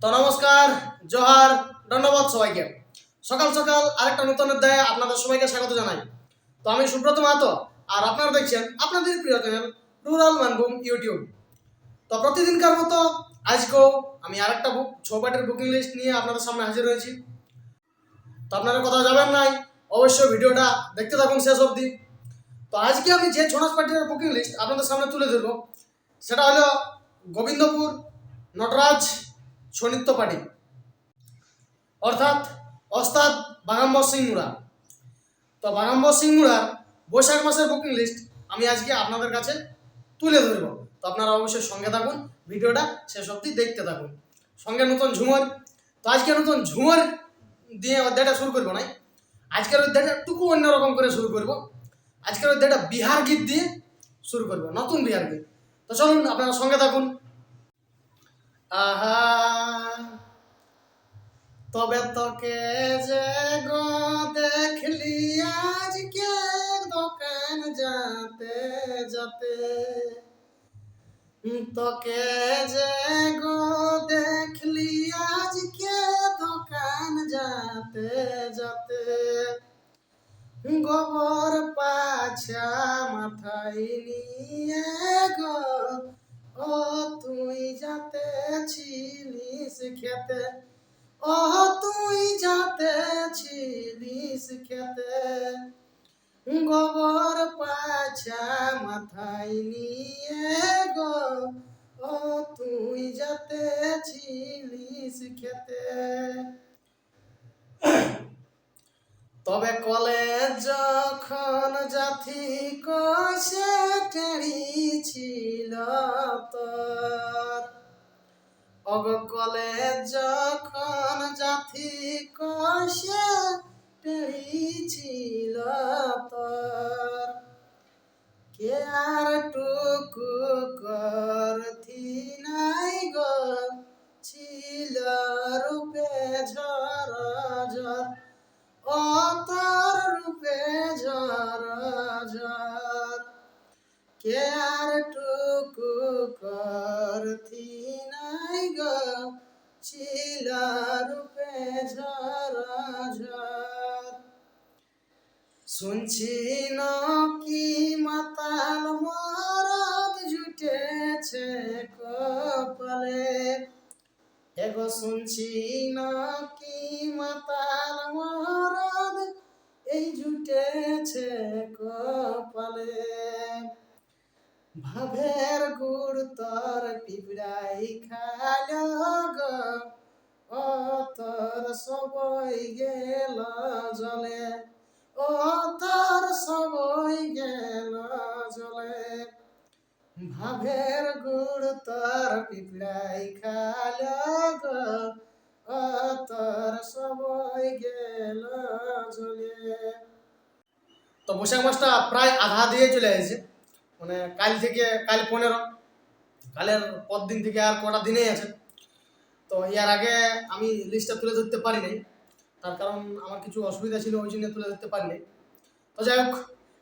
তো নমস্কার, জোহার ধন্যবাদ সবাইকে। সকাল সকাল আরেকটা নতুন অধ্যায়ে আপনাদের সবাইকে স্বাগত জানাই। তো আমি সুব্রত মাহাতো, আর আপনারা দেখছেন আপনাদের প্রিয় চ্যানেল রুরাল মানভূম ইউটিউব। তো প্রতিদিনকার মতো আজকেও আমি আরেকটা বুক ছপাটের বুকিং লিস্ট নিয়ে আপনাদের সামনে হাজির হয়েছি। তো আপনারা কোথাও যাবেন নাই, অবশ্যই ভিডিওটা দেখতে থাকুন শেষ অবধি। তো আজকে আমি যে ছনাস পার্টির বুকিং লিস্ট আপনাদের সামনে তুলে ধরবো, সেটা হলো গোবিন্দপুর, নটরাজ সনিত্য পার্টি অর্থাৎ অস্তাদ বাগাম্বর সিং মুড়া। তো বাগাম্বর সিং মুড়ার বৈশাখ মাসের বুকিং লিস্ট আমি আজকে আপনাদের কাছে তুলে ধরব। তো আপনারা অবশ্যই সঙ্গে থাকুন, ভিডিওটা শেষ অবধি দেখতে থাকুন। সঙ্গে নতুন ঝুমর। তো আজকে নতুন ঝুমর দিয়ে অধ্যায়টা শুরু করব নাই। আজকের অধ্যায়টা একটুকু অন্যরকম করে শুরু করব। আজকের অধ্যায়টা বিহার গীত দিয়ে শুরু করব, নতুন বিহার গীত। তো চলুন, আপনারা সঙ্গে থাকুন। আহা তবে তোকে যে গো দেখলি আজকে দোকান যাতে যাতে? তোকে যে গো দেখলি আজকে দোকান যাতে যাতে? গোবর পাছা মাথায় নিয়ে গো, ও তুই যাতে ছিলিস খেতে। ও তুই যাতে ছিলিস খেতে, গোবর পাছা মাথায় নিয়ে গো। ও তুই যাতে ছিলিস খেতে। তবে কলেজ যখন জাতি কষে টেড়ি ছিল তোর, অগ কলেজ যখন কষে টেড়ি ছিল তোর কে আর টুকু করথি শুনছি কি মাতাল মরদ জুটেছে কপালে। এগো শুনছি কি মাতাল মরদ এই জুটেছে কপালে। ভাবের গুড় তোর পিঁপড়াই খালো গো ও তোর সবই গেল জলে। ও তোর সবই গেল জলে। ভাবের গুড় তোর পিঁপড়াই খালো ও তোর সবই গেল জলে। তো বৈশাখ মাসটা প্রায় আধা দিয়ে চলে এসেছে। মানে কাল থেকে কাল পনেরো। কালের পর দিন থেকে আর কটা দিনেই আছে। তো এর আগে আমি লিস্টটা তুলে ধরতে পারি নাই তার কারণ আমার কিছু অসুবিধা ছিল, ওই জন্য তুলে ধরতে পারিনি। তো যাই হোক,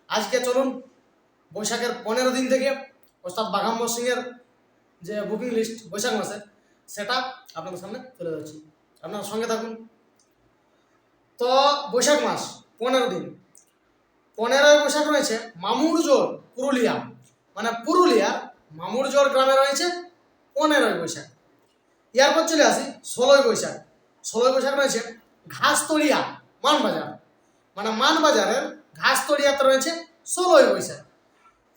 আজকে চলুন বৈশাখের পনেরো দিন থেকে ওস্তাদ বাঘাম্বর সিংয়ের যে বুকিং লিস্ট বৈশাখ মাসের, সেটা আপনাদের সামনে তুলে ধরছি। আপনারা সঙ্গে থাকুন। তো বৈশাখ মাস, পনেরো দিন। পনেরোই বৈশাখ রয়েছে মামুরজোর পুরুলিয়া। মানে পুরুলিয়ার মামুরজোর গ্রামে রয়েছে পনেরোই বৈশাখ। এরপর চলে আসি ষোলোই বৈশাখ। ষোলোই বৈশাখ রয়েছে ঘাসতলিয়া, মানবাজার। মানে মানবাজারের ঘাসতলিয়াতে রয়েছে ষোলোই বৈশাখ।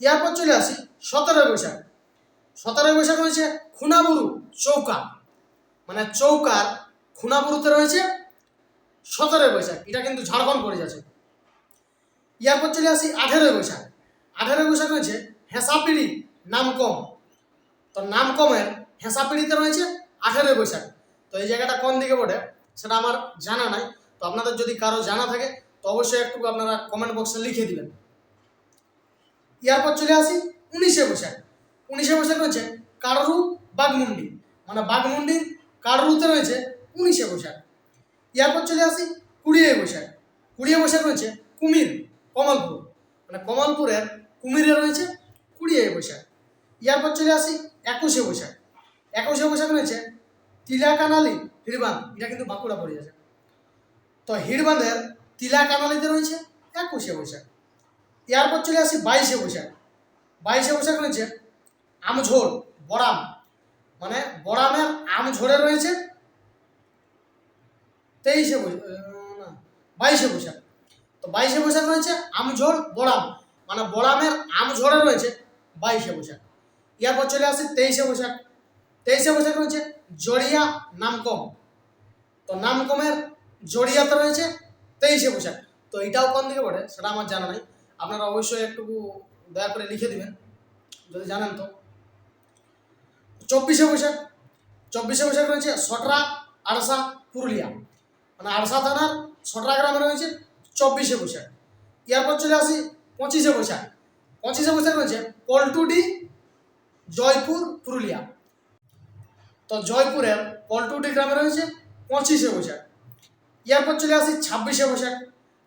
এরপর চলে আসি সতেরোই বৈশাখ। সতেরোই বৈশাখ রয়েছে খুনাবুরু চৌকা মানে চৌকার খুনাবুরুতে রয়েছে সতেরোই বৈশাখ। এটা কিন্তু ঝাড়খণ্ড পড়ে যাচ্ছে। এরপর চলে আসি আঠেরোই বৈশাখ। আঠেরোই বৈশাখ রয়েছে হেসাপিড়ি নামকম। তো নামকমের হেসাপিড়িতে রয়েছে আঠেরোই বৈশাখ। তো এই জায়গাটা কোন দিকে পড়ে সেটা আমার জানা নাই। তো আপনাদের যদি কারও জানা থাকে, তো অবশ্যই একটু আপনারা কমেন্ট বক্সে লিখে দিবেন। এরপর চলে আসি উনিশে বৈশাখ। উনিশে বৈশাখ রয়েছে কারু বাগমুন্ডি মানে বাগমুন্ডির কারুতে রয়েছে উনিশে বৈশাখ। এরপর চলে আসি কুড়িয়ে বৈশাখ। কুড়িয়ে বৈশাখ রয়েছে কুমির, কমলপুর। মানে কমলপুরের কুমিরে রয়েছে কুড়িয়ে বৈশাখ। এরপর চলে আসি একুশে বৈশাখ। একুশে বৈশাখ রয়েছে তিলাকানালি হিড়বাঁধ, এটা কিন্তু বাঁকুড়া পড়ে যাচ্ছে তো হিড়বাঁধের তিলাকানালিতে রয়েছে একুশে বৈশাখ। এরপর চলে আসি বাইশে বৈশাখ। বাইশে বৈশাখ রয়েছে আমঝোড় বরাম মানে বরামের আমঝোড়ে রয়েছে তেইশে বৈশাখ বাইশে বৈশাখ। তো বাইশে বৈশাখ রয়েছে আমঝোড় বরাম মানে বড়ামের আমঝোড়ে রয়েছে বাইশে বৈশাখ। এরপর চলে আসি তেইশে বৈশাখ। তেইশে বৈশাখ রয়েছে, জড়িয়া নামকম। তো নামকমের জড়িয়াতে রয়েছে তেইশে বৈশাখ। তো এটাও কোন দিকে পড়ে, সেটা আমার জানা নাই। আপনারা অবশ্যই একটু দয়া করে লিখে দিবেন, যদি জানেন তো। চব্বিশে বৈশাখ চব্বিশে বৈশাখ রয়েছে সটরা, আড়সা, পুরুলিয়া। মানে আড়সা থানার সটরা গ্রামে রয়েছে চব্বিশে বৈশাখ। এরপর চলে আসি পঁচিশে বৈশাখ। পঁচিশে বৈশাখ রয়েছে পল্টুডি, জয়পুর, পুরুলিয়া। তো জয়পুরের পল্টুডি গ্রামে রয়েছে পঁচিশে বৈশাখ। এরপর চলে আসি ছাব্বিশে বৈশাখ।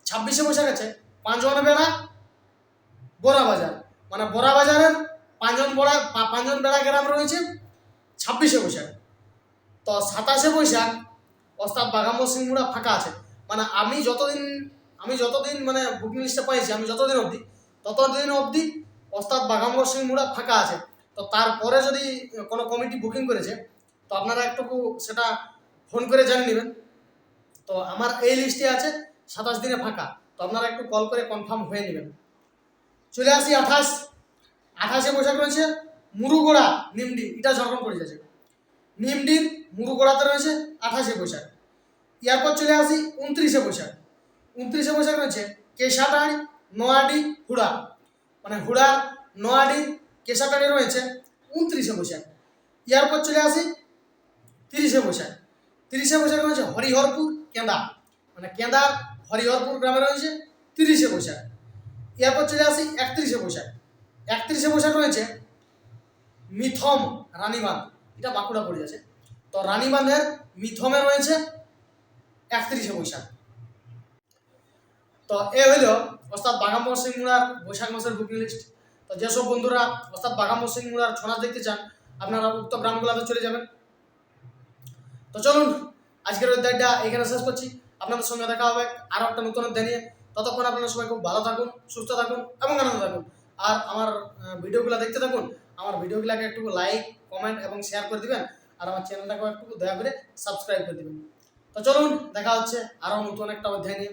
ছাব্বিশে বৈশাখ আছে পাঁচজন বেড়া বোরা বাজার। মানে বোরা বাজারের পাঁচজন বড়া পাঁচজন বেড়া গ্রাম রয়েছে ছাব্বিশে বৈশাখ। তো সাতাশে বৈশাখ অর্থাৎ বাগামো সিংমুড়া ফাঁকা আছে। মানে আমি যতদিন আমি যতদিন মানে বুকিং লিস্টে পাইছি, আমি যতদিন অবধি, ততদিন অবধি অর্থাৎ বাগামো সিংমুড়া ফাঁকা আছে। তো তারপরে যদি কোনো কমিটি বুকিং করেছে তো আপনারা একটু সেটা ফোন করে জানিয়ে নেবেন। তো আমার এই লিস্টে আছে সাতাশ দিনে ফাঁকা। তো আপনারা একটু কল করে কনফার্ম হয়ে নেবেন। চলে আসি আঠাশ। আঠাশে বৈশাখ রয়েছে মুরুগোড়া, নিমডি। এটা ঝাড়খণ্ড পড়ে যাচ্ছে নিমডির মুরুগোড়াতে রয়েছে আঠাশে বৈশাখ এরপর চলে আসি উনত্রিশে বৈশাখ উনত্রিশে বৈশাখ রয়েছে কেশাটাড়ি নোয়াডি, হুড়া। মানে হুড়া, নোয়াডি কেশাটাড়ি রয়েছে উনত্রিশে বৈশাখ এরপর চলে আসি তিরিশে বৈশাখ। তিরিশে বৈশাখ রয়েছে হরিহরপুর, কেন্দা। মানে কেন্দা, হরিহরপুর গ্রামে রয়েছে তিরিশে বৈশাখ। এরপর চলে আসি একত্রিশে বৈশাখ। একত্রিশে বৈশাখ রয়েছে মিথম রানীবাঁধ। এটা বাঁকুড়া পড়ে আছে তো রানীবাঁধের মিথমে রয়েছে একত্রিশে বৈশাখ। তো এ হইল অর্থাৎ বাগাম্বর সিংমুড়ার বৈশাখ মাসের বুকিং লিস্ট তো যেসব বন্ধুরা অর্থাৎ বাগাম্বর সিংমুড়ার ছড়া দেখতে চান, আপনারা উক্ত গ্রামগুলোতে চলে যাবেন। তো চলুন, আজকের অধ্যায়টা এখানে শেষ করছি। আপনাদের সঙ্গে দেখা হবে আরও একটা নতুন অধ্যায় নিয়ে। ততক্ষণ আপনারা সবাই খুব ভালো থাকুন, সুস্থ থাকুন এবং আনন্দ থাকুন। আর আমার ভিডিওগুলো দেখতে থাকুন। আমার ভিডিওগুলোকে একটু লাইক কমেন্ট এবং শেয়ার করে দিবেন। আর আমার চ্যানেলটাকেও একটু দয়া করে সাবস্ক্রাইব করে দিবেন। তো চলুন, দেখা হচ্ছে আরও নতুন একটা অধ্যায় নিয়ে।